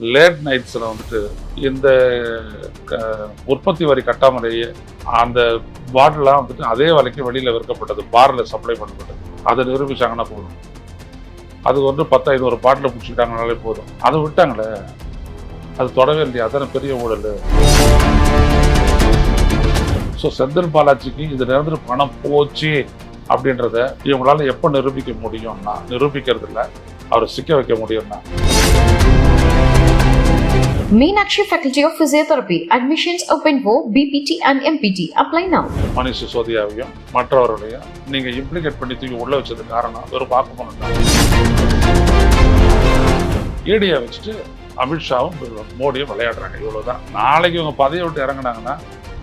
Late நைட்ஸில் வந்துட்டு இந்த க- உற்பத்தி வரி கட்டாமலேயே அந்த பாட்டிலாம் வந்துட்டு அதே விலைக்கு வெளியில் விற்கப்பட்டது பாரில் சப்ளை பண்ணப்பட்டது. அதை நிரூபிச்சாங்கன்னா போதும். அது வந்து பத்து ஐநூறு பாட்டில் பிடிச்சிக்கிட்டாங்கனாலே போதும். அதை விட்டாங்களே அது தொடவே இல்லையா. அதான பெரிய ஊழல். ஸோ செந்தில் பாலாஜிக்கு இது நிரந்தர பணம் போச்சு அப்படின்றத இவங்களால எப்போ நிரூபிக்க முடியும்னா நிரூபிக்கிறது அவரை சிக்க வைக்க முடியும்னா. Meenakshi faculty of physiotherapy admissions open for BPT and MPT apply now Manish சிசோதியாவையும் மற்றவர்களையும் நீங்க இம்ப்ளிகேட் பண்ணி தூக்கி உள்ள வச்சது காரணம் வெறும் வாக்குமூலம் தான். ஈடியை வச்சுட்டு அமித்ஷாவும் மோடியும் விளையாடுறாங்க. இவ்வளவுதான். நாளைக்கு இவங்க பதவியை விட்டு இறங்குனாங்கன்னா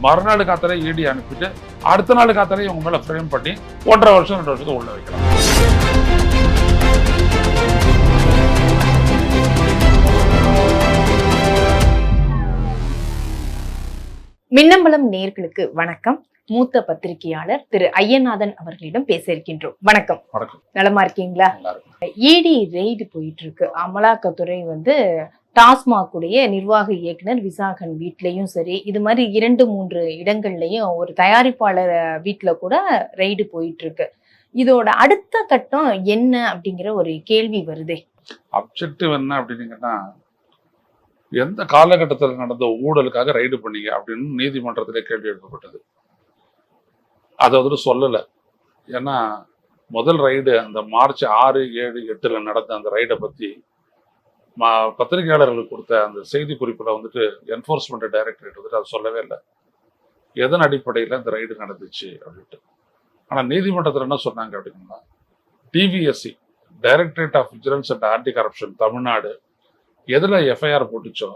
மறுநாள் காத்தாலே இடி அனுப்பிட்டு அடுத்த நாள் காத்தாலே இவங்க மேல ஃப்ரேம் பண்ணி ஒன்றரை வருஷம் ரெண்டு வருஷத்துக்கு உள்ள வைக்கலாம். மின்னம்பலம் நேர்களுக்கு வணக்கம். மூத்த பத்திரிகையாளர் திரு ஐயநாதன் அவர்களிடம் பேச இருக்கின்றோம். வணக்கம். நலமா இருக்கீங்களா? இடி ரெய்டு போயிட்டு இருக்கு அமலாக்கத்துறை வந்து டாஸ்மாக் உடைய நிர்வாக இயக்குனர் விசாகன் வீட்லயும் சரி இது மாதிரி இரண்டு மூன்று இடங்கள்லயும் ஒரு தயாரிப்பாளர் வீட்ல கூட ரெய்டு போயிட்டு இருக்கு இதோட அடுத்த கட்டம் என்ன அப்படிங்கிற ஒரு கேள்வி வருதே. அப்ஜெக்டிவ் என்ன அப்படின்னீங்கன்னா எந்த காலகட்டத்தில் நடந்த ஊழலுக்காக ரைடு பண்ணீங்க அப்படின்னு நீதிமன்றத்திலே கேள்வி எழுப்பப்பட்டது. அதை வந்துட்டு சொல்லலை. ஏன்னா முதல் ரைடு அந்த மார்ச் ஆறு ஏழு எட்டில் நடந்த அந்த ரைடை பற்றி மா பத்திரிகையாளர்களுக்கு கொடுத்த அந்த செய்தி குறிப்பில் வந்துட்டு என்ஃபோர்ஸ்மெண்ட் டைரக்டரேட் வந்துட்டு அது சொல்லவே இல்லை. எதன் அடிப்படையில் இந்த ரைடு நடந்துச்சு அப்படின்ட்டு. ஆனால் நீதிமன்றத்தில் என்ன சொன்னாங்க அப்படின்னா DVSC directorate of vigilance and anti corruption Tamil Nadu எதில் எஃப்ஐஆர் போட்டுச்சோ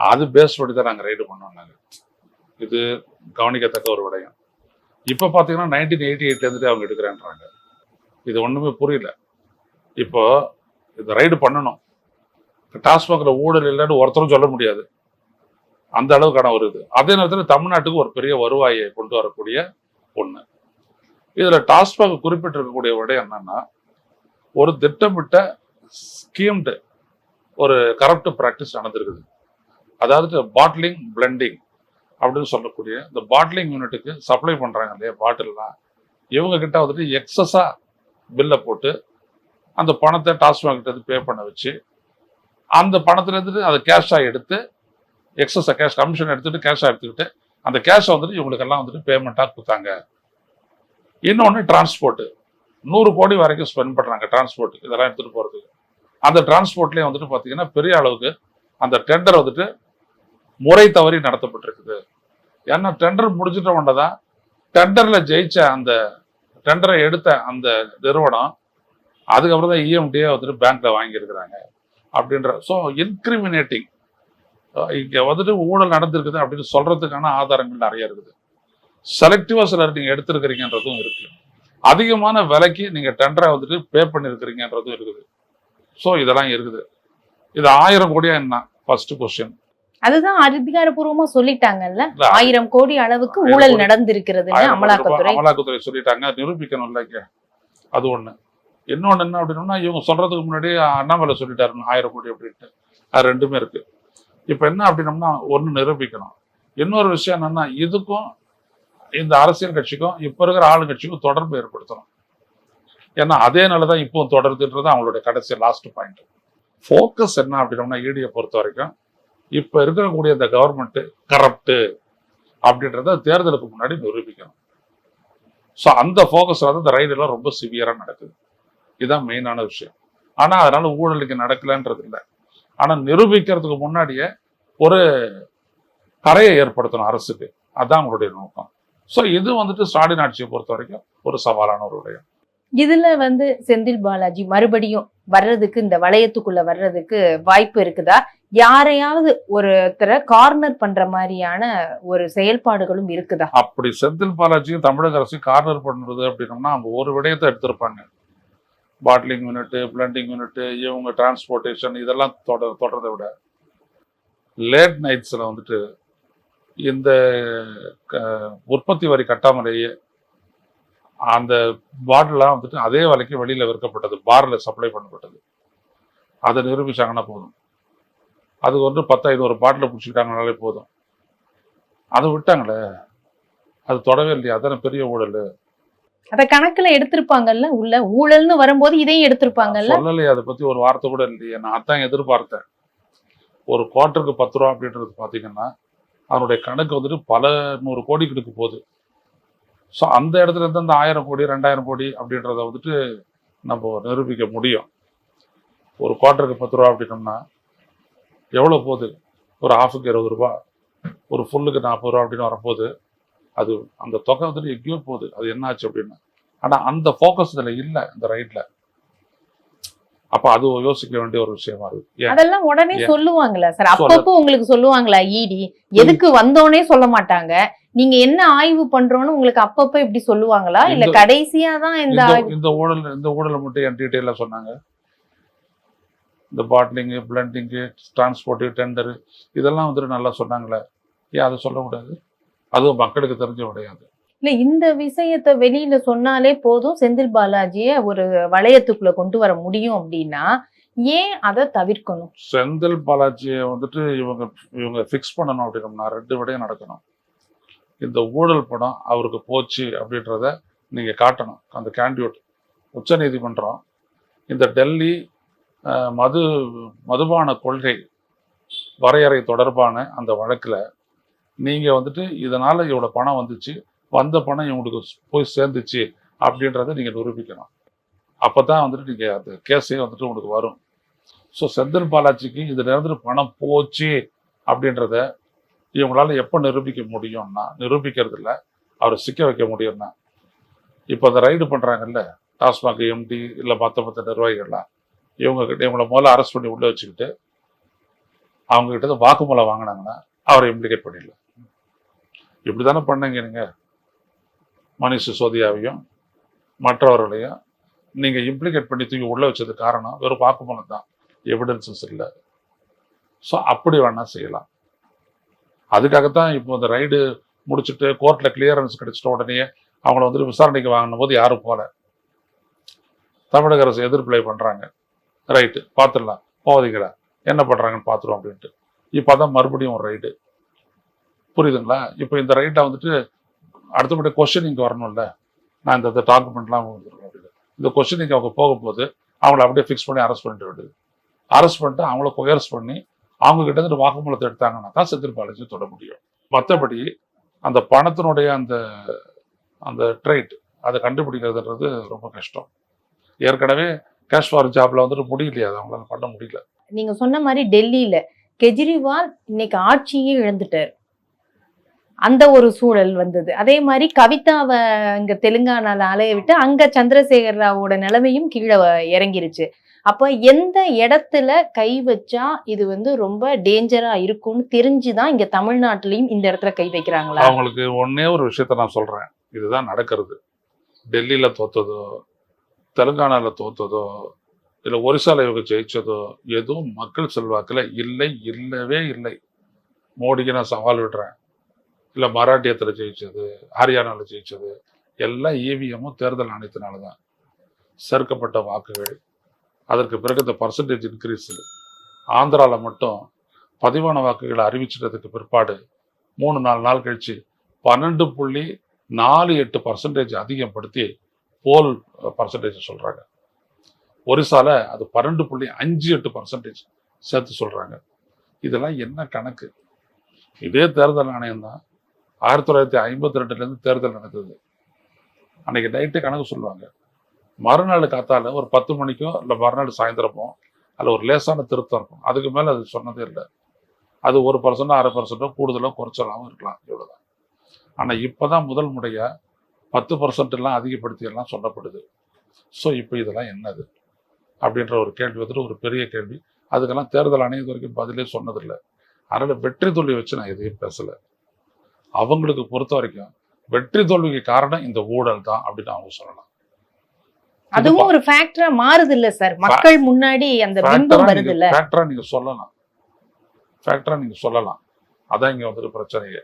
அது பேஸ் பண்ணி தான் நாங்கள் ரைடு பண்ணோம் நாங்கள் இது கவனிக்கத்தக்க ஒரு விடயம். இப்போ பார்த்தீங்கன்னா நைன்டீன் எயிட்டி எயிட்லேருந்துட்டு அவங்க எடுக்கிறேன்றாங்க. இது ஒன்றுமே புரியல. இப்போ இது ரைடு பண்ணணும். டாஸ்மாகில் ஊழல் இல்லைன்னு ஒருத்தரும் சொல்ல முடியாது. அந்த அளவுக்கான ஒரு இது. அதே நேரத்தில் தமிழ்நாட்டுக்கு ஒரு பெரிய வருவாயை கொண்டு வரக்கூடிய ஒன்று இதில் டாஸ்மாக் குறிப்பிட்டிருக்கக்கூடிய விடயம் என்னன்னா ஒரு திட்டமிட்ட ஸ்கீம்டு ஒரு கரப்ட் ப்ராக்டிஸ் நடந்திருக்குது. அதாவது பாட்லிங் பிளெண்டிங் அப்படின்னு சொல்லக்கூடிய இந்த பாட்லிங் யூனிட்டுக்கு சப்ளை பண்ணுறாங்க இல்லையா பாட்டில்லாம் இவங்க கிட்ட வந்துட்டு எக்ஸஸாக பில்லை போட்டு அந்த பணத்தை டாஸ்மாக் கிட்டேருந்து பே பண்ண வச்சு அந்த பணத்துலேருந்து அதை கேஷாக எடுத்து எக்ஸஸாக கேஷ் கமிஷன் எடுத்துகிட்டு கேஷாக எடுத்துக்கிட்டு அந்த கேஷை வந்துட்டு இவங்களுக்கெல்லாம் வந்துட்டு பேமெண்ட்டாக கொடுத்தாங்க. இன்னொன்று டிரான்ஸ்போர்ட்டு நூறு கோடி வரைக்கும் ஸ்பெண்ட் பண்ணுறாங்க டிரான்ஸ்போர்ட்டுக்கு இதெல்லாம் எடுத்துகிட்டு போகிறதுக்கு அந்த டிரான்ஸ்போர்ட்லேயும் வந்துட்டு பார்த்தீங்கன்னா பெரிய அளவுக்கு அந்த டெண்டர் வந்துட்டு முறை தவறி நடத்தப்பட்டிருக்குது. ஏன்னா டெண்டர் முடிச்சிட்ட தான் டெண்டரில் ஜெயிச்ச அந்த டெண்டரை எடுத்த அந்த நிறுவனம் அதுக்கப்புறம் தான் இஎம்டியை வந்துட்டு பேங்க்ல வாங்கியிருக்கிறாங்க. அப்படின்ற ஸோ இன்கிரிமினேட்டிங் இங்கே வந்துட்டு ஊழல் நடந்திருக்குது அப்படின்னு சொல்றதுக்கான ஆதாரங்கள் நிறைய இருக்குது. செலக்டிவா சிலர் நீங்க எடுத்திருக்கிறீங்கன்றதும் இருக்கு. அதிகமான விலைக்கு நீங்க டெண்டரை வந்துட்டு பே பண்ணிருக்கிறீங்கன்றதும் இருக்குது. ஸோ இதெல்லாம் இருக்குது. இது ஆயிரம் கோடியா என்ன? ஃபர்ஸ்ட் கொஸ்டின் அதுதான் அதிகாரப்பூர்வமா சொல்லிட்டாங்கல்ல? ஆயிரம் கோடி அளவுக்கு ஊழல் நடந்திருக்கிறதுன்னு அமலாக்கத்துறை அமலாக்கத்துறை சொல்லிட்டாங்க. நிரூபிக்கணும் இல்லைங்க அது ஒண்ணு. இன்னொன்னு என்ன அப்படின்னா இவங்க சொல்றதுக்கு முன்னாடி அண்ணாமலை சொல்லிட்டாரு ஆயிரம் கோடி அப்படின்ட்டு. அது ரெண்டுமே இருக்கு. இப்ப என்ன அப்படின்னம்னா ஒண்ணு நிரூபிக்கணும். இன்னொரு விஷயம் என்னன்னா இதுக்கும் இந்த அரசியல் கட்சிக்கும் இப்ப இருக்கிற ஆளுங்கட்சிக்கும் தொடர்பு ஏற்படுத்தணும். ஏன்னா அதே நிலைதான் இப்போ தொடருதுன்றது அவங்களுடைய கடைசி லாஸ்ட் பாயிண்ட் ஃபோக்கஸ் என்ன அப்படின்னோம்னா ஈடியை பொறுத்த வரைக்கும் இப்போ இருக்கக்கூடிய இந்த கவர்மெண்ட்டு கரப்டு அப்படின்றத தேர்தலுக்கு முன்னாடி நிரூபிக்கணும். ஸோ அந்த ஃபோக்கஸ் வந்து இந்த ரைடு ரொம்ப சிவியராக நடக்குது. இதுதான் மெயினான விஷயம். ஆனால் அதனால் ஊழலுக்கு நடக்கலன்றது இல்லை. ஆனால் நிரூபிக்கிறதுக்கு முன்னாடியே ஒரு கரையை ஏற்படுத்தணும் அரசுக்கு. அதுதான் அவங்களுடைய நோக்கம். ஸோ இது வந்துட்டு ஸ்டாலின் ஆட்சியை பொறுத்த வரைக்கும் ஒரு சவாலான ஒரு விடயம். இதுல வந்து செந்தில் பாலாஜி மறுபடியும் வர்றதுக்கு இந்த வளையத்துக்குள்ள வர்றதுக்கு வாய்ப்பு இருக்குதா? யாரையாவது ஒருத்தரை கார்னர் பண்ற மாதிரியான ஒரு செயல்பாடுகளும் இருக்குதா? அப்படி செந்தில் பாலாஜியும் தமிழக அரசு கார்னர் பண்ணுறது அப்படின்னம்னா அவங்க ஒரு விடயத்தை எடுத்திருப்பாங்க. பாட்லிங் யூனிட்டு பிளண்டிங் யூனிட்டு இவங்க டிரான்ஸ்போர்ட்டேஷன் இதெல்லாம் தொட தொடர்றதை விட. லேட் நைட்ஸில் வந்துட்டு இந்த க- உற்பத்தி வரி கட்டாமலேயே அந்த பாட்டிலாம் வந்துட்டு அதே விலைக்கு வெளியில் விற்கப்பட்டது பாரில் சப்ளை பண்ணப்பட்டது. அதை நிரூபிச்சாங்கன்னா போதும். அது வந்து பத்து ஐநூறு பாட்டில் பிடிச்சிக்கிட்டாங்கனாலே போதும். அதை விட்டாங்களே? அது தொடவே இல்லையா. அதானே பெரிய ஊழல். அத கணக்குல எடுத்திருப்பாங்கல்ல? உள்ள ஊழல்னு வரும்போது இதையும் எடுத்திருப்பாங்கல்ல? சொல்லலையே அதை பத்தி ஒரு வார்த்தை கூட இல்லையே. நான் அதான் எதிர்பார்த்தேன். ஒரு குவார்ட்டருக்கு பத்து ரூபா அப்படின்றது பாத்தீங்கன்னா அதனுடைய கணக்கு வந்துட்டு பல நூறு கோடிகளுக்கு போகுது. ஸோ அந்த இடத்துல இருந்து அந்த ஆயிரம் கோடி ரெண்டாயிரம் கோடி அப்படின்றத வந்துட்டு நம்ம நிரூபிக்க முடியும். ஒரு குவார்ட்டருக்கு பத்து ரூபா அப்படின்னோம்னா எவ்வளோ போகுது? ஒரு ஹாஃபுக்கு இருபது ரூபா. ஒரு ஃபுல்லுக்கு நாற்பது ரூபா அப்படின்னு வரும்போது அது அந்த தொகை வந்துட்டு எங்கேயோ போகுது. அது என்னாச்சு அப்படின்னு. ஆனால் அந்த ஃபோக்கஸ் இதில் இல்லை இந்த ரைட்டில் அப்போ அது யோசிக்க வேண்டிய ஒரு விஷயமா இருக்கு. அதெல்லாம் உடனே ஏன்? சொல்லுவாங்கல்ல சார். அப்பப்போ உங்களுக்கு சொல்லுவாங்களா இடி எதுக்கு வந்தோனே சொல்ல மாட்டாங்க? நீங்க என்ன ஆய்வு பண்றோம்னு உங்களுக்கு அப்பப்ப இப்படி சொல்லுவாங்களா? இல்ல கடைசியா தான் இந்த இந்த ஊழல் இந்த ஊழலை மட்டும் என் டீட்டெயிலாக சொன்னாங்க. இந்த பாட்லிங்கு பிளண்டிங்கு டிரான்ஸ்போர்ட்டு டெண்டரு இதெல்லாம் வந்துட்டு நல்லா சொன்னாங்களே. ஏன் அதை சொல்லக்கூடாது? அதுவும் மக்களுக்கு தெரிஞ்ச விடையாது இல்ல இந்த விஷயத்த வெளியில சொன்னாலே போதும் செந்தில் பாலாஜியை ஒரு வளையத்துக்குள்ள கொண்டு வர முடியும் அப்படின்னா ஏன் அதை தவிர்க்கணும்? செந்தில் பாலாஜியை வந்துட்டு இவங்க இவங்க ஃபிக்ஸ் பண்ணணும் அப்படின்னம்னா ரெண்டு விடையும் நடக்கணும். இந்த ஊழல் படம் அவருக்கு போச்சு அப்படின்றத நீங்கள் காட்டணும். அந்த கேண்டியூட் உச்சநீதிமன்றம் இந்த டெல்லி மது மதுபான கொள்கை வரையறை தொடர்பான அந்த வழக்கில் நீங்கள் வந்துட்டு இதனால் இவ்வளோ பணம் வந்துச்சு வந்த பணம் இவங்களுக்கு போய் சேர்ந்துச்சு அப்படின்றத நீங்கள் நிரூபிக்கணும். அப்போ தான் வந்துட்டு நீங்கள் அந்த கேஸே வந்துட்டு உங்களுக்கு வரும். ஸோ செந்தில் பாலாஜிக்கு இதுலேருந்து பணம் போச்சு அப்படின்றத இவங்களால எப்போ நிரூபிக்க முடியும்னா நிரூபிக்கிறதுல அவரை சிக்க வைக்க முடியும்னா. இப்போ அந்த ரைடு பண்ணுறாங்கல்ல டாஸ்மாக் எம்டி இல்லை மற்ற மற்ற நிர்வாகிகள்லாம் இவங்க கிட்ட இவங்கள முதல்ல அரெஸ்ட் பண்ணி உள்ளே வச்சுக்கிட்டு அவங்கக்கிட்ட வாக்குமூலம் வாங்கினாங்கன்னா அவரை இம்ப்ளிகேட் பண்ணிடல இப்படி தானே பண்ணீங்க நீங்கள் மணிஷ் சிசோதியாவையும் மற்றவர்களையும் நீங்கள் இம்ப்ளிகேட் பண்ணி தூக்கி உள்ளே வச்சது காரணம் வெறும் வாக்குமூலம் தான் எவிடன்சஸ் இல்லை. ஸோ அப்படி வேணா செய்யலாம். அதுக்காகத்தான் இப்போ இந்த ரைடு முடிச்சுட்டு கோர்ட்டில் கிளியரன்ஸ் கிடைச்சிட்ட உடனே அவங்கள வந்துட்டு விசாரணைக்கு வாங்கின போது யாரும் போகல. தமிழக அரசு எதிர்ப்பிளை பண்ணுறாங்க ரைட்டு பார்த்துடலாம் போவதிங்களா என்ன பண்ணுறாங்கன்னு பார்த்துருவோம் அப்படின்ட்டு. இப்போ தான் மறுபடியும் ஒரு ரைடு புரியுதுங்களா? இப்போ இந்த ரைட்டை வந்துட்டு அடுத்தபடி இங்கே வரணும்ல. நான் இந்த டாக்குமெண்ட்லாம் அப்படின்னு இந்த இங்கே அவங்க போகும்போது அவங்கள அப்படியே ஃபிக்ஸ் பண்ணி அரெஸ்ட் பண்ணிட்டு விடுது அரெஸ்ட் பண்ணிட்டு அவங்கள கொயர்ஸ் பண்ணி அவங்க கிட்ட இருந்து வாக்குமூலத்தை எடுத்தாங்கன்னா தான் செந்தில் பாலாஜி தொட முடியும். மற்றபடி அந்த பணத்தினுடைய அந்த அந்த ட்ரேட் அதை கண்டுபிடிக்கிறதுன்றது ரொம்ப கஷ்டம். ஏற்கனவே கேஷ் ஃபார் ஜாப்ல வந்துட்டு முடியலையா அவங்களால பண்ண முடியல. நீங்க சொன்ன மாதிரி டெல்லியில கெஜ்ரிவால் இன்னைக்கு ஆட்சியே இழந்துட்டார். அந்த ஒரு சூழல் வந்தது. அதே மாதிரி கவிதாவை இங்க தெலுங்கானால அலைய விட்டு அங்க சந்திரசேகர் ராவோட நிலைமையும் கீழே இறங்கிருச்சு. அப்ப எந்த இடத்துல கை வச்சா இது வந்து ரொம்ப டேஞ்சரா இருக்கும்னு தெரிஞ்சுதான் இங்க தமிழ்நாட்டிலையும் இந்த இடத்துல கை வைக்கிறாங்களா? அவங்களுக்கு ஒன்னே ஒரு விஷயத்த நான் சொல்றேன். இதுதான் நடக்கிறது. டெல்லியில தோத்ததோ தெலுங்கானால தோத்ததோ இல்ல ஒரிசால இவங்க ஜெயிச்சதோ எதுவும் மக்கள் செல்வாக்குல இல்லை இல்லவே இல்லை. மோடிக்கு நான் சவால் விடுறேன். இல்லை மராட்டியத்தில் ஜெயிச்சது ஹரியானாவில் ஜெயிச்சது எல்லாம் இவிஎம்மும் தேர்தல் ஆணையத்தினால தான் சேர்க்கப்பட்ட வாக்குகள். அதற்கு பிறகு இந்த பர்சன்டேஜ் இன்க்ரீஸ் ஆந்திராவில் மட்டும் பதிவான வாக்குகளை அறிவிச்சிட்டதுக்கு பிற்பாடு மூணு நாலு நாள் கழிச்சு பன்னெண்டு புள்ளி நாலு எட்டு பர்சன்டேஜ் அதிகப்படுத்தி போல் பர்சன்டேஜ் சொல்கிறாங்க ஒரிசால அது பன்னெண்டு புள்ளி அஞ்சு எட்டு பர்சன்டேஜ் சேர்த்து சொல்கிறாங்க இதெல்லாம் என்ன கணக்கு? இதே தேர்தல் ஆணையம் தான் ஆயிரத்தி தொள்ளாயிரத்தி ஐம்பத்தி ரெண்டுலேருந்து தேர்தல் நடந்தது. அன்னைக்கு நைட்டு கணக்கு சொல்லுவாங்க. மறுநாள் காத்தால ஒரு பத்து மணிக்கோ இல்லை மறுநாள் சாயந்தரமோ அதில் ஒரு லேசான திருத்தம் இருக்கும். அதுக்கு மேலே அது சொன்னதே இல்லை. அது ஒரு பர்சன்டோ அரை பர்சன்டோ கூடுதலாக குறைச்சலாகவும் இருக்கலாம். இவ்வளோதான் ஆனால் இப்போ தான் முதல் முறையாக பத்து பர்சன்ட்லாம் அதிகப்படுத்தியெல்லாம் சொல்லப்படுது. ஸோ இப்போ இதெல்லாம் என்னது? அப்படின்ற ஒரு கேள்வி வந்துட்டு ஒரு பெரிய கேள்வி. அதுக்கெல்லாம் தேர்தல் ஆணையம் இது வரைக்கும் பதிலே சொன்னதில்லை. அதனால் வெற்றி தோல்வி வச்சு நான் எதையும் பேசலை. அவங்களுக்கு பொறுத்த வரைக்கும் வெற்றி தோல்விக்கு காரணம் இந்த ஊழல் தான் அப்படின்னு அவங்க சொல்லலாம். அதுவும் ஒரு ஃபேக்டரா மாறுது இல்ல சார். மக்கள் முன்னாடி அந்த பிம்பம் வருது இல்ல ஃபேக்டரா நீங்க சொல்லலாம். ஃபேக்டரா நீங்க சொல்லலாம். அதான் இங்க வந்துட்டு பிரச்சனையே.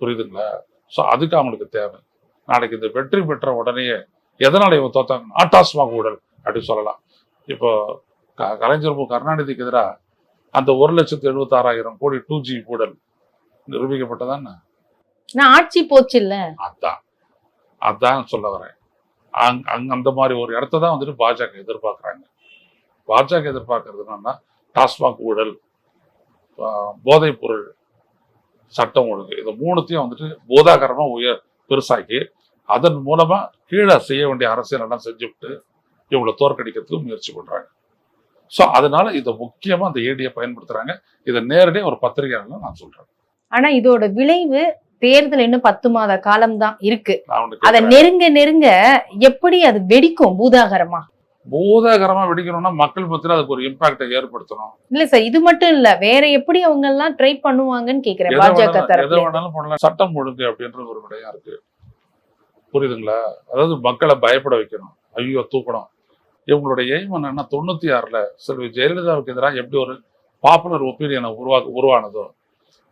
புரியுதுங்களா? ஸோ அதுக்கு அவங்களுக்கு தேவை. நாளைக்கு இந்த வெற்றி பெற்ற உடனேயே எதனால இவங்க தோத்தாங்க டாஸ்மாக் ஊழல் அப்படின்னு சொல்லலாம். இப்போ க- கலைஞர் மு கருணாநிதிக்கு எதிராக அந்த ஒரு லட்சத்து எழுபத்தாறாயிரம் கோடி டூ ஜி ஊழல் நிரூபிக்கப்பட்டதானே? நான் ஆட்சி போச்சு இல்ல அதான். அதான் சொல்ல வரேன். அங் அங்க அந்த மாதிரி ஒரு இடத்த தான் வந்துட்டு பாஜக எதிர்பார்க்குறாங்க. பாஜக எதிர்பார்க்கறது என்னன்னா டாஸ்மாக் ஊழல் போதைப் பொருள் சட்டம் ஒழுங்கு இது மூணுத்தையும் வந்துட்டு போதாகரமா உயர் பெருசாக்கி அதன் மூலமா கீழே செய்ய வேண்டிய அரசியல் எல்லாம் செஞ்சுவிட்டு இவங்களை தோற்கடிக்கிறதுக்கு முயற்சி பண்றாங்க. ஸோ அதனால இதை முக்கியமா அந்த ஏடியை பயன்படுத்துறாங்க. இதை நேரடியாக ஒரு பத்திரிகையாளர் நான் சொல்றேன். ஆனா இதோட விளைவு தேர்தல் இன்னும் பத்து மாத காலம் தான் இருக்கு அத. நெருங்க நெருங்க எப்படி அது வெடிக்கும் பூதாகரமா? பூதாகரமா வெடிக்கணும்னா மக்கள் மத்தியில அதுக்கு ஒரு இம்பாக்டை ஏற்படுத்தணும். இல்ல சார் இது மட்டும் இல்ல வேற எப்படி அவங்க எல்லாம் ட்ரை பண்ணுவாங்கன்னு கேக்குறேன் பாஜக எதை வேணாலும் பண்ணலாம். சட்டம் ஒழுங்கு அப்படின்ற ஒரு விடயம் இருக்கு. புரியுதுங்களா? அதாவது மக்களை பயப்பட வைக்கணும். ஐயோ தூக்கணும். இவங்களுடைய எய்ம் என்னன்னா தொண்ணூத்தி ஆறுல செல்வி ஜெயலலிதாவுக்கு எதிராக எப்படி ஒரு பாப்புலர் ஒப்பீனியனை உருவாக்க உருவானதோ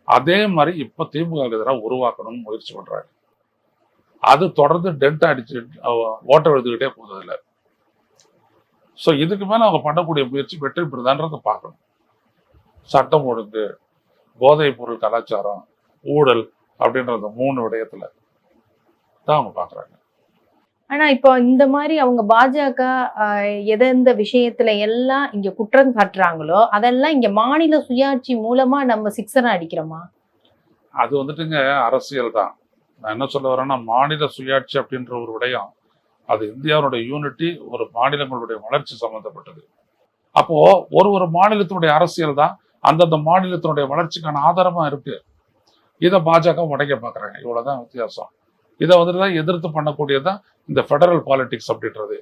அதே மாதிரி இப்போ திமுக எதிராக உருவாக்கணும்னு முயற்சி பண்ணுறாங்க அது தொடர்ந்து டென்ட் அடிச்சு ஓட்டம் ஓட்ட எழுதுகிட்டே ஸோ இதுக்கு மேலே அவங்க பண்ணக்கூடிய முயற்சி வெற்றி பெறுதான்றதை பார்க்கணும். சட்டம் ஒழுங்கு போதைப் பொருள் கலாச்சாரம் ஊழல் அப்படின்ற மூணு விடயத்தில் தான் அவங்க பார்க்குறாங்க. ஆனா இப்போ இந்த மாதிரி அவங்க பாஜக எதெந்த விஷயத்துல எல்லாம் இங்க குற்றம் காட்டுறாங்களோ அதெல்லாம் இங்க மாநில சுயாட்சி மூலமா நம்ம சிக்ஸனை அடிக்கிறோமா? அது வந்துட்டுங்க அரசியல் தான். நான் என்ன சொல்ல வரேன்னா மாநில சுயாட்சி அப்படின்ற ஒரு விடயம் அது இந்தியாவுடைய யூனிட்டி ஒரு மாநிலங்களுடைய வளர்ச்சி சம்பந்தப்பட்டது. அப்போ ஒரு ஒரு மாநிலத்தினுடைய அரசியல் தான் அந்தந்த மாநிலத்தினுடைய வளர்ச்சிக்கான ஆதாரமா இருக்கு. இதை பாஜக உடைக்க பார்க்குறாங்க இவ்வளோதான் வித்தியாசம். இதை வந்துட்டு தான் எதிர்த்து பண்ணக்கூடியதுதான் இந்த ஃபெடரல் பாலிடிக்ஸ் அப்படின்றது.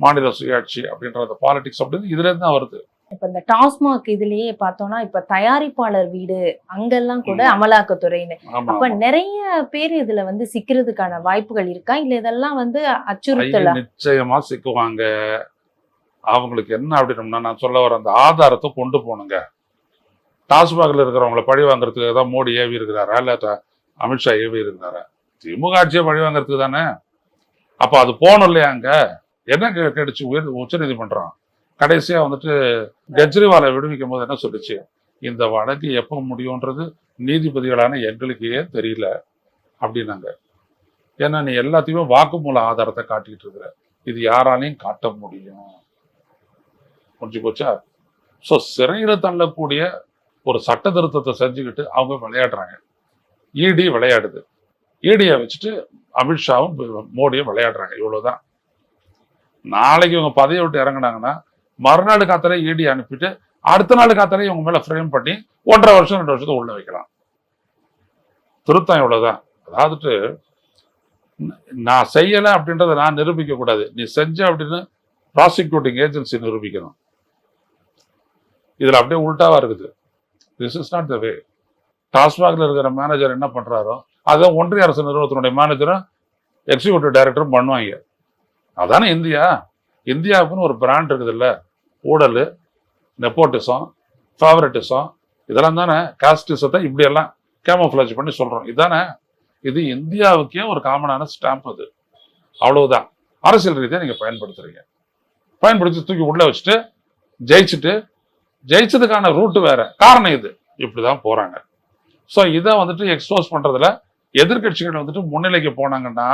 மாநில சுயாட்சி அப்படின்ற அந்த பாலிடிக்ஸ் அப்படின்னு இதுல இருந்து தான் வருது. இப்ப இந்த டாஸ்மாக் இதுலயே பார்த்தோம்னா இப்ப தயாரிப்பாளர் வீடு அங்கெல்லாம் கூட. அமலாக்கத்துறைன்னு. அப்ப நிறைய பேர் இதுல வந்து சிக்கிறதுக்கான வாய்ப்புகள் இருக்கா? இல்ல இதெல்லாம் வந்து அச்சுறுத்தலா? நிச்சயமா சிக்குவாங்க. அவங்களுக்கு என்ன அப்படின்னம்னா நான் சொல்ல வர அந்த ஆதாரத்தை கொண்டு போகணுங்க. டாஸ்மாகில் இருக்கிறவங்கள பழி வாங்குறதுக்கு ஏதாவது மோடி ஏவி இருக்கிறாரா? இல்ல அமித்ஷா ஏவி இருக்கிறாரா? திமுக ஆட்சியை பழி வாங்குறதுக்கு தானே? அப்போ அது போகணும் இல்லையா அங்க? என்ன கேட்டுச்சு உயர் உச்ச நீதிமன்றம் கடைசியா வந்துட்டு கெஜ்ரிவாலை விடுவிக்கும் போது என்ன சொல்லுச்சு? இந்த வழக்கு எப்போ முடியும்ன்றது நீதிபதிகளான எங்களுக்கே தெரியல அப்படின்னாங்க. ஏன்னா நீ எல்லாத்தையுமே வாக்குமூல ஆதாரத்தை காட்டிட்டு இருக்கிற. இது யாராலையும் காட்ட முடியும். முடிஞ்சு போச்சா? ஸோ சிறையில தள்ளக்கூடிய ஒரு சட்ட திருத்தத்தை செஞ்சுக்கிட்டு அவங்க விளையாடுறாங்க. இடி விளையாடுது. ஈடியை வச்சுட்டு அமித்ஷாவும் மோடியும் விளையாடுறாங்க. இவ்வளவுதான். நாளைக்கு இவங்க பதவியை விட்டு இறங்குனாங்கன்னா மறுநாள் காத்திரை இடி அனுப்பிட்டு அடுத்த நாள் காத்திரை இவங்க மேல ஃப்ரேம் பண்ணி ஒன்றரை வருஷம் ரெண்டு வருஷத்தை உள்ள வைக்கலாம். திருத்தம் இவ்வளவுதான். அதாவது நான் செய்யலை அப்படின்றத நான் நிரூபிக்க கூடாது. நீ செஞ்ச அப்படின்னு ப்ராசிக்யூட்டிங் ஏஜென்சி நிரூபிக்கணும். இதில் அப்படியே உல்டாவா இருக்குது. This is not the way டாஸ்மாகில் இருக்கிற மேனேஜர் என்ன பண்றாரோ அதுதான் ஒன்றிய அரசு நிறுவனத்தினுடைய மேனேஜரும் எக்ஸிக்யூட்டிவ் டைரக்டரும் பண்ணுவாங்க. அதானே இந்தியா? இந்தியாவுக்குன்னு ஒரு பிராண்ட் இருக்குது இல்லை ஊழல் நெப்போட்டிசம் ஃபேவரட்டிசம் இதெல்லாம் தானே காஸ்டிசத்தை இப்படியெல்லாம் கேமோஃப்ளாஜ் பண்ணி சொல்கிறோம் இதானே? இது இந்தியாவுக்கே ஒரு காமனான ஸ்டாம்ப் அது. அவ்வளவுதான். அரசியல் ரீதியாக நீங்கள் பயன்படுத்துறீங்க. பயன்படுத்தி தூக்கி உள்ளே வச்சுட்டு ஜெயிச்சுட்டு ஜெயிச்சதுக்கான ரூட்டு வேற. காரணம் இது. இப்படி தான் போகிறாங்க ஸோ இதை வந்துட்டு எக்ஸ்போஸ் பண்ணுறதுல எதிர்க்கட்சிகள் வந்துட்டு முன்னிலைக்கு போனாங்கன்னா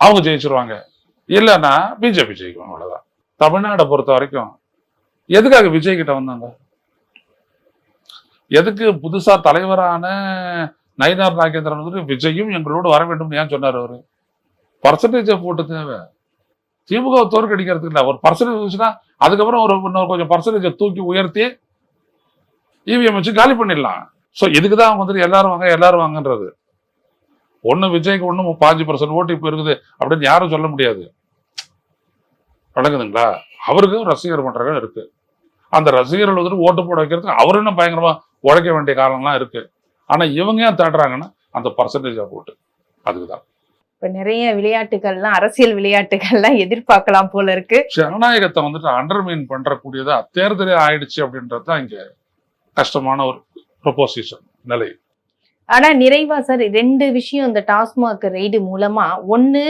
அவங்க ஜெயிச்சிருவாங்க. இல்லைன்னா பிஜேபி ஜெயிக்கும் அவ்வளவுதான். தமிழ்நாடை பொறுத்த வரைக்கும் எதுக்காக விஜய் கிட்ட வந்தாங்க? எதுக்கு புதுசா தலைவரான நயினார் நாகேந்திரன் வந்துட்டு விஜயும் எங்களோடு வர வேண்டும் ஏன் சொன்னார் அவரு? பர்சன்டேஜை போட்டு தேவை. திமுக தோற்கடிக்கிறதுக்கு இல்லை ஒரு பர்சன்டேஜ் இருந்துச்சுன்னா அதுக்கப்புறம் ஒரு இன்னொரு கொஞ்சம் பர்சன்டேஜை தூக்கி உயர்த்தி இவிஎம் வச்சு காலி பண்ணிடலாம். ஸோ இதுக்கு தான் அவங்க வந்துட்டு எல்லாரும் வாங்க எல்லாரும் வாங்கன்றது. ஒன்று விஜய்க்கு ஒன்று பாஞ்சு பர்சன்ட் ஓட்டு இப்போ இருக்குது அப்படின்னு யாரும் சொல்ல முடியாது. வழங்குதுங்களா அவருக்கும் ரசிகர் மன்றங்கள் இருக்கு. அந்த ரசிகர்கள் வந்துட்டு ஓட்டு போட வைக்கிறதுக்கு அவரு இன்னும் பயங்கரமா உழைக்க வேண்டிய காலம்லாம் இருக்கு. ஆனா இவங்க ஏன் தேடுறாங்கன்னா அந்த பர்சன்டேஜை போட்டு. அதுக்குதான். இப்ப நிறைய விளையாட்டுகள்லாம் அரசியல் விளையாட்டுகள்லாம் எதிர்பார்க்கலாம் போல இருக்கு. ஜனநாயகத்தை வந்துட்டு அண்டர்மீன் பண்றக்கூடியதா தேர்தலே ஆயிடுச்சு அப்படின்றது தான் இங்க கஷ்டமான ஒரு ப்ரொபோசிஷன் நிலை. ஆனா நிறைவா சார் ரெண்டு விஷயம் இந்த டாஸ்மாக் ரெய்டு மூலமா ஒண்ணு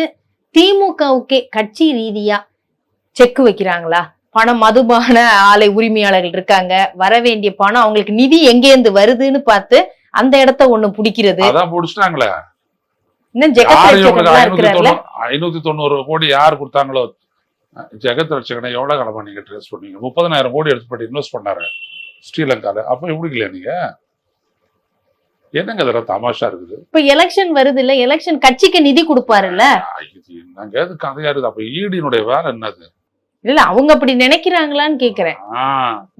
திமுகவுக்கே கட்சி ரீதியா செக் வைக்கிறாங்களா? பணம் மதுபான ஆலை உரிமையாளர்கள் இருக்காங்க வர வேண்டிய பணம் அவங்களுக்கு நிதி எங்கேருந்து வருதுன்னு பார்த்து அந்த இடத்த ஒண்ணு பிடிக்கிறது. அதான் எல்லாம் ஐநூத்தி தொண்ணூறு கோடி யார் கொடுத்தாங்களோ? ஜெகத் ரட்சகனை எவ்வளவு கடமை நீங்க ட்ரேஸ் பண்ணீங்க? முப்பதனாயிரம் கோடி எடுத்து இன்வெஸ்ட் பண்ணாரு. ஸ்ரீலங்கால. அப்ப எப்படிக்கல நீங்க? என்னங்க இதெல்லாம் தமாஷா இருக்குது? இப்ப எலெக்ஷன் வருது இல்ல எலெக்ஷன் கட்சிக்கு நிதி கொடுப்பாருல்ல? இது என்னங்க இது கதையா இருக்குது? அப்ப ஈடினுடைய வேலை என்னது? இல்ல அவங்க அப்படி நினைக்கிறாங்களான்னு கேக்குறேன்.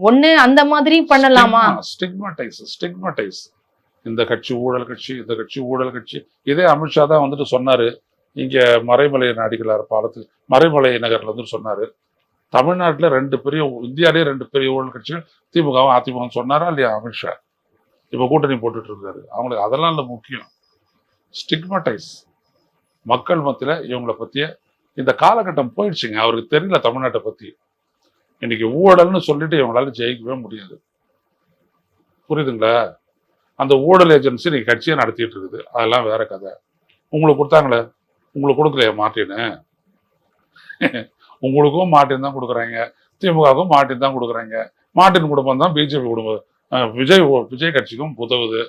ஒண்ணு அந்த மாதிரி பண்ணலாமா? ஸ்டிக்மடைஸ் ஸ்டிக்மடைஸ் இந்த கட்சி ஊழல் கட்சி இந்த கட்சி ஊழல் கட்சி. இதே அமித்ஷா தான் வந்துட்டு சொன்னாரு. இங்க மறைமலை அடிகளார் பாலத்து மறைமலை நகர்ல வந்து சொன்னாரு. தமிழ்நாட்டில் ரெண்டு பெரிய இந்தியாலேயே ரெண்டு பெரிய ஊழல் கட்சிகள் திமுகவும் அதிமுகவும் சொன்னாரா இல்லையா அமித்ஷா இப்போ கூட்டணி போட்டுட்டு இருக்காரு. அவங்களுக்கு அதெல்லாம் இல்லை முக்கியம். ஸ்டிக்மடைஸ் மக்கள் மத்தியில் இவங்களை பற்றிய இந்த காலகட்டம் போயிடுச்சுங்க. அவருக்கு தெரியல தமிழ்நாட்டை பற்றி இன்னைக்கு ஊழல்னு சொல்லிட்டு இவங்களால ஜெயிக்கவே முடியாது. புரியுதுங்களா? அந்த ஊழல் ஏஜென்சி நீங்க கட்சியை நடத்திட்டு இருக்குது. அதெல்லாம் வேற கதை. உங்களுக்கு கொடுத்தாங்களே? உங்களுக்கு கொடுக்கலையா மாட்டின்னு உங்களுக்கும் மாட்டின் தான் கொடுக்குறாங்க. திமுகவுக்கும் மாட்டின் தான் கொடுக்குறாங்க. மாட்டின் குடும்பம் தான் பிஜேபி குடும்பம். விஜய் விஜய் கட்சிக்கும் உதவுது.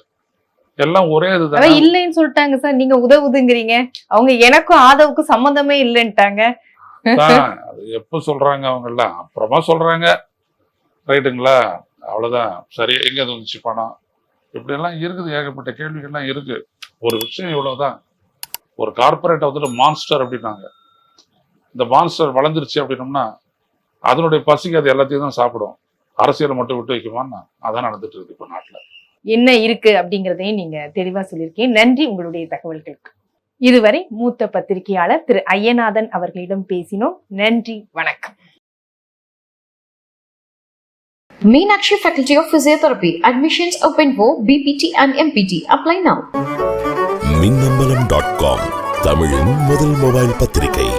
எல்லாம் ஒரே இதுதான்? இல்லைன்னு சொல்லிட்டாங்க சார். நீங்க உதவுதுங்கிறீங்க. அவங்க எனக்கும் ஆதவுக்கும் சம்மந்தமே இல்லைன்ட்டாங்க. அது எப்போ சொல்றாங்க அவங்க எல்லாம் அப்புறமா சொல்றாங்க. ரைட்டுங்களா? அவ்வளவுதான். சரி எங்க வந்துச்சு பணம். இப்படி எல்லாம் இருக்குது ஏகப்பட்ட கேள்விகள்லாம் இருக்கு. ஒரு விஷயம் இவ்வளவுதான். ஒரு கார்பரேட்டை வந்துட்டு மான்ஸ்டர் அப்படின்னாங்க. இந்த மான்ஸ்டர் வளர்ந்துருச்சு அப்படின்னோம்னா அதனுடைய பசிக்கு அது எல்லாத்தையும் தான் சாப்பிடும். அரசியலை மட்டும் விட்டு வைக்குமான்னா அதான் நடந்துட்டு இருக்கு இப்போ நாட்டுல. என்ன இருக்கு அப்படிங்கறதையும் நீங்க தெளிவா சொல்லியிருக்கீங்க. நன்றி உங்களுடைய தகவல்களுக்கு. இதுவரை மூத்த பத்திரிகையாளர் திரு ஐயநாதன் அவர்களிடம் பேசினோம். நன்றி வணக்கம். Meenakshi Faculty of Physiotherapy. Admissions open for BPT and MPT. Apply now. Minnambalam dot com தமிழின் முதல் மொபைல் பத்திரிகை.